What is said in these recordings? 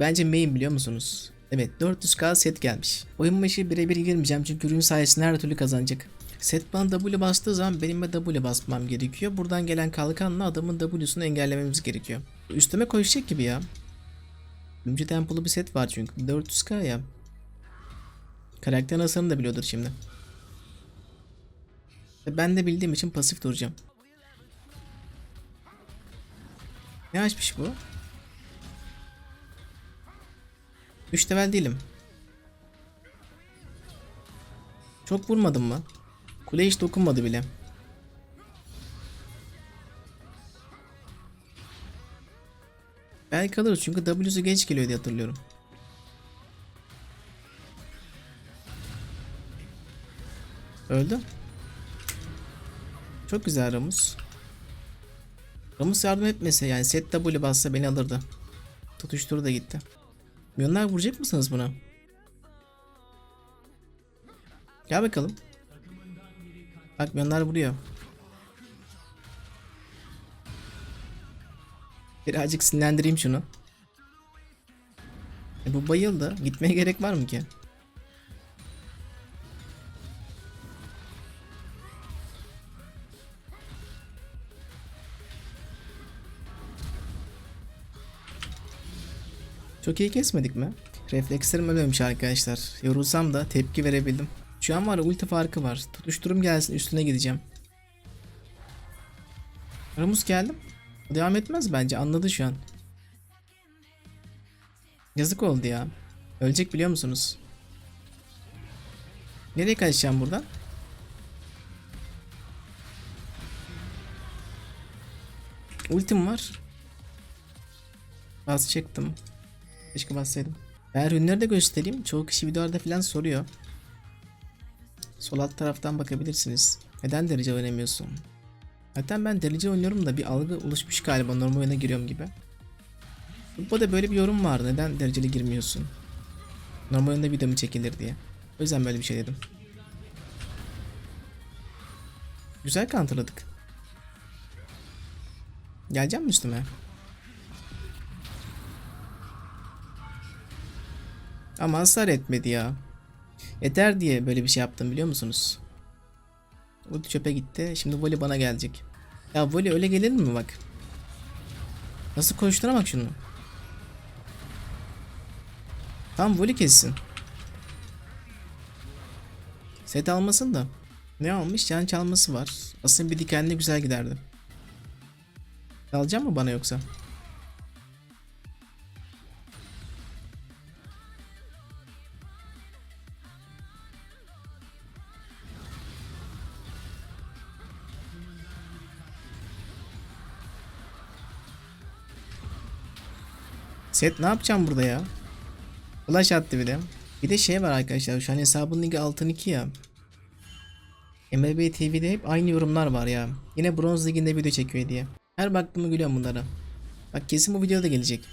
Bence main biliyor musunuz? Evet 400k set gelmiş. Oyun başı birebir girmeyeceğim çünkü ürün sayesinde her türlü kazanacak. Set bana W bastığı zaman benim de W basmam gerekiyor. Buradan gelen kalkanla adamın W'sunu engellememiz gerekiyor. Üstüme koşacak gibi ya. Ümcü tempolu bir set var çünkü. 400k ya. Karakter hasarını da biliyordur şimdi. Ben de bildiğim için pasif duracağım. Ne açmış bu? 3 level değilim. Çok vurmadım mı? Kule hiç dokunmadı bile. Belki alırız çünkü W'su geç geliyor diye hatırlıyorum. Öldü. Çok güzel Ramus. Ramus yardım etmese yani set W bassa beni alırdı. Tutuşturu da gitti. Milyonlar vuracak mısınız buna? Gel bakalım. Bak milyonlar vuruyor. Birazcık sinirlendireyim şunu. E bu bayıldı. Gitmeye gerek var mı ki? Çok iyi kesmedik mi? Reflekslerim ölmemiş arkadaşlar. Yorulsam da tepki verebildim. Şu an var ulti farkı var. Tutuşturum gelsin üstüne gideceğim. Ramus geldim. Devam etmez bence anladı şu an. Yazık oldu ya. Ölecek biliyor musunuz? Nereye kaçacağım buradan? Ultim var. Bas çektim. Keşke bassaydım. Eğer ürünleri de göstereyim. Çoğu kişi videolarda falan soruyor. Sol alt taraftan bakabilirsiniz. Neden derece oynamıyorsun? Zaten ben derece oynuyorum da bir algı oluşmuş galiba normal oyuna giriyorum gibi. Bu da böyle bir yorum vardı. Neden dereceli girmiyorsun? Normal oyunda video mu çekilir diye. O yüzden böyle bir şey dedim. Güzel counterladık. Geleceğim mi üstüme? Ama hasar etmedi ya. Yeter diye böyle bir şey yaptım biliyor musunuz? Ulti çöpe gitti. Şimdi voli bana gelecek. Ya voli öyle gelir mi bak? Nasıl koştuğuna bak şunu. Tam voli kessin. Set almasın da. Ne almış? Can çalması var. Aslında bir dikenli güzel giderdi. Alacak mı bana yoksa? Set ne yapacağım burada ya? Flash attı bir de. Bir de şey var arkadaşlar şu an hesabın ligi altın 2 ya. MLB TV'de hep aynı yorumlar var ya. Yine bronz liginde video çekiyor diye. Her baktığımı gülüyorum bunlara. Bak kesin bu videoda gelecek.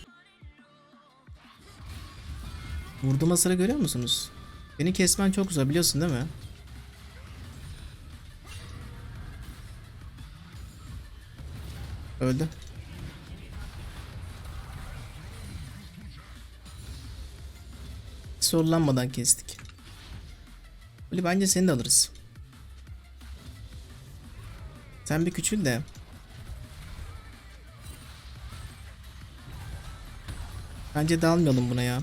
Vurduğuma sıra görüyor musunuz? Beni kesmen çok zor biliyorsun değil mi? Öldü. Sorulanmadan kestik. Böyle bence seni de alırız. Sen bir küçül de. Bence dalmayalım buna ya.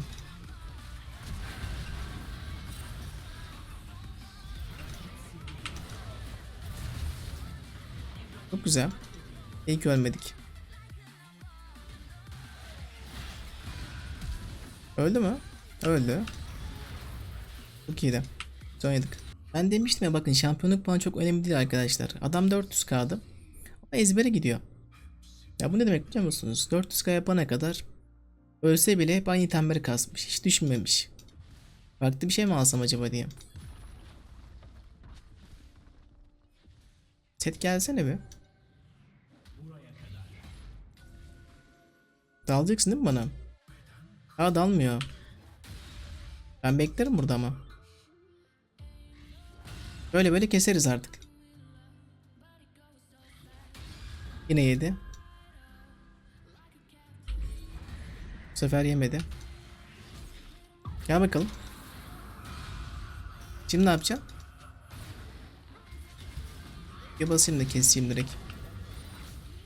Çok güzel. İyi ki ölmedik. Öldü mü? Öldü. Çok iyiydi. Güzel oynadık. Ben demiştim ya bakın şampiyonluk puanı çok önemli değil arkadaşlar. Adam 400k'dı. Ama ezbere gidiyor. Ya bu ne demek biliyor musunuz? 400k yapana kadar ölse bile hep aynı itemleri kasmış. Hiç düşünmemiş. Farklı bir şey mi alsam acaba diye. Set gelsene bir. Dalacaksın değil mi bana? Aa dalmıyor. Ben beklerim burada ama. Böyle böyle keseriz artık. Yine yedi. Bu sefer yemedi. Gel bakalım. Şimdi ne yapacağım? Bir basayım da keseyim direkt.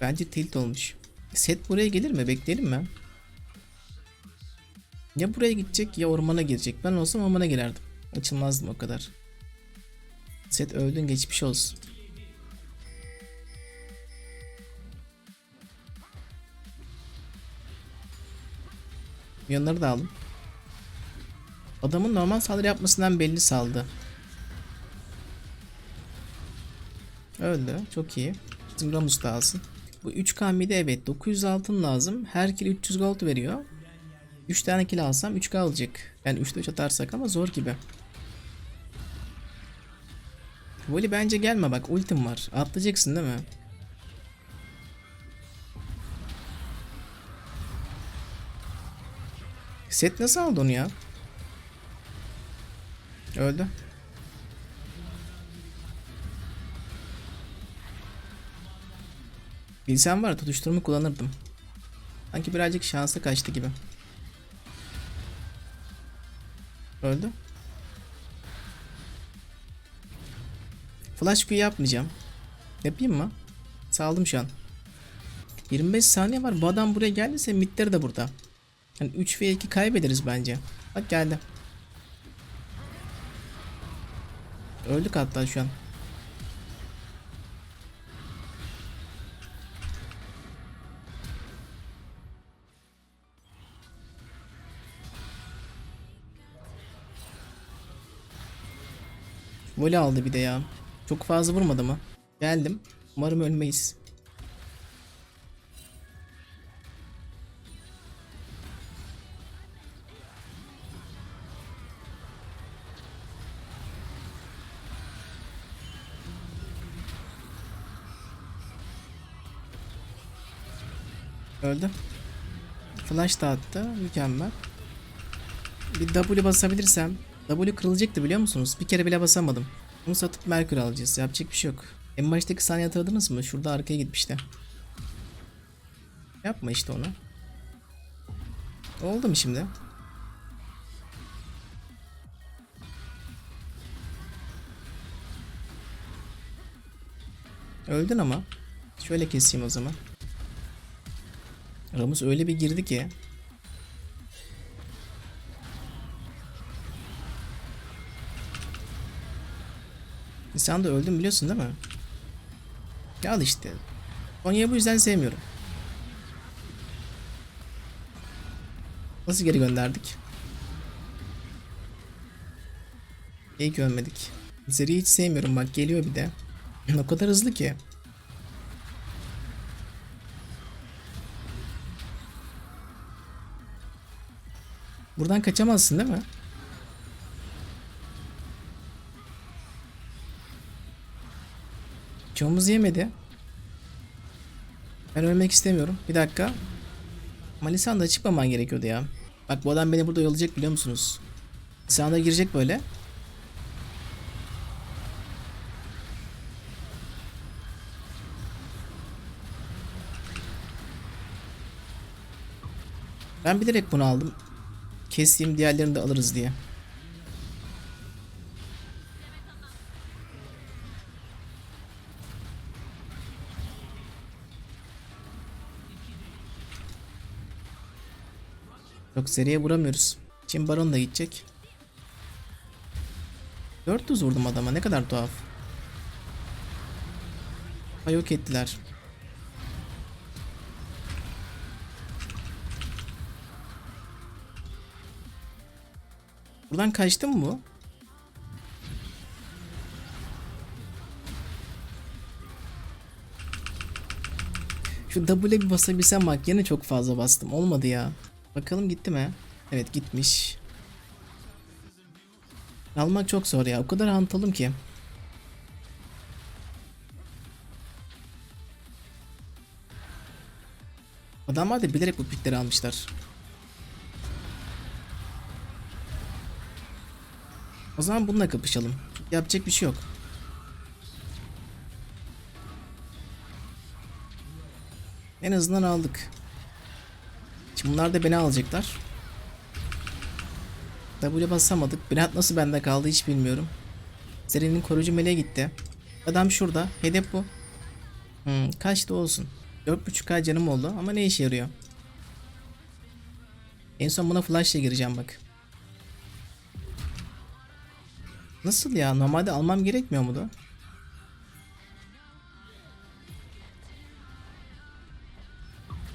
Bence tilt olmuş. Set buraya gelir mi? Bekleyelim mi? Ya buraya gidecek ya ormana girecek. Ben olsam ormana girerdim. Açılmazdım o kadar. Set öldün geçmiş olsun. Yanları da aldım. Adamın normal saldırı yapmasından belli saldı. Öldü. Çok iyi. Bizim Ramus da alsın. Bu 3K midi evet 900 altın lazım. Her kill 300 gold veriyor. 3 tane kill alsam 3K alacak. Yani 3'te 3 atarsak ama zor gibi. Voli bence gelme bak ultim var. Atlayacaksın değil mi? Set nasıl aldı onu ya? Öldü. Bilsem var tutuşturma kullanırdım. Sanki birazcık şansı kaçtı gibi. Öldü. Flash Q yapmayacağım. Yapayım mı? Saldım şu an. 25 saniye var. Bu adam buraya geldiyse mitleri de burada. Yani 3 ve 2 kaybederiz bence. Bak geldi. Öldük hatta şu an. Voley aldı bir de ya. Çok fazla vurmadı mı? Geldim. Umarım ölmeyiz. Öldü. Flash da attı. Mükemmel. Bir W basabilirsem. W kırılacaktı biliyor musunuz? Bir kere bile basamadım. Bunu satıp Merkür alacağız. Yapacak bir şey yok. En baştaki saniye hatırladınız mı? Şurada arkaya gitmişti. Yapma işte onu. Oldu mu şimdi? Öldün ama. Şöyle keseyim o zaman. Ramus öyle bir girdi ki. Sen de öldün biliyorsun değil mi? Ya al işte. Konya'yı bu yüzden sevmiyorum. Nasıl geri gönderdik? İyi ki ölmedik. Zeri'yi hiç sevmiyorum bak geliyor bir de. o kadar hızlı ki. Buradan kaçamazsın değil mi? Çoğumuz yemedi. Ben ölmek istemiyorum. Bir dakika. Malisan da çıkmaman gerekiyordu ya. Bak bu adam beni burada yollayacak biliyor musunuz? Lisan da girecek böyle. Ben bilerek bunu aldım. Keseyim diğerlerini de alırız diye. Çok seriye vuramıyoruz. Şimdi Baron da gidecek. 400 vurdum adama ne kadar tuhaf. Ha yok ettiler. Buradan kaçtı mı bu? Şu W'ye bir basabilsem bak yine çok fazla bastım. Olmadı ya. Bakalım gitti mi? Evet gitmiş. Almak çok zor ya. O kadar hantalım ki. Adamlar da bilerek bu pikleri almışlar. O zaman bununla kapışalım. Yapacak bir şey yok. En azından aldık. Bunlar da beni alacaklar. W basamadık. Brand nasıl bende kaldı hiç bilmiyorum. Serenin koruyucu meleğe gitti. Adam şurada. Hedef bu. Hmm, kaçta olsun. 4.5k canım oldu ama ne işe yarıyor? En son buna flashla gireceğim bak. Nasıl ya? Normalde almam gerekmiyor mu da?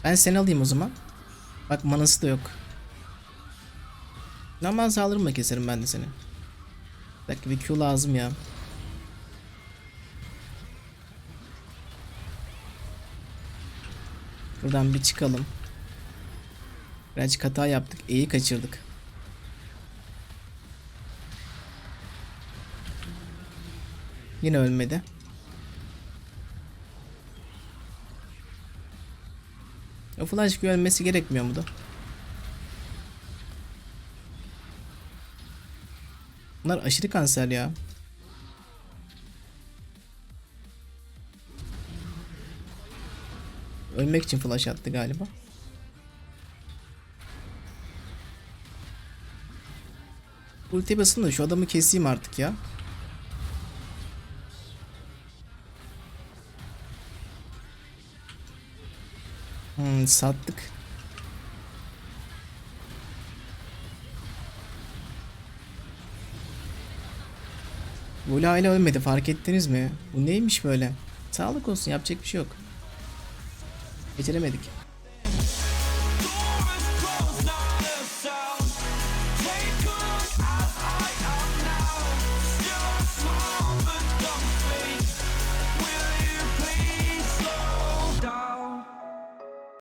Ben seni alayım o zaman. Bak manası da yok. Normal saldırımla keserim ben de seni. Bir dakika bir Q lazım ya. Buradan bir çıkalım. Birazcık hata yaptık. E'yi kaçırdık. Yine ölmedi. O flash ölmesi gerekmiyor mu da? Bunlar aşırı kanser ya. Ölmek için flash attı galiba. Ulti basın da şu adamı keseyim artık ya. Hmm, sattık. Voli hala ölmedi fark ettiniz mi? Bu neymiş böyle? Sağlık olsun yapacak bir şey yok. Beceremedik.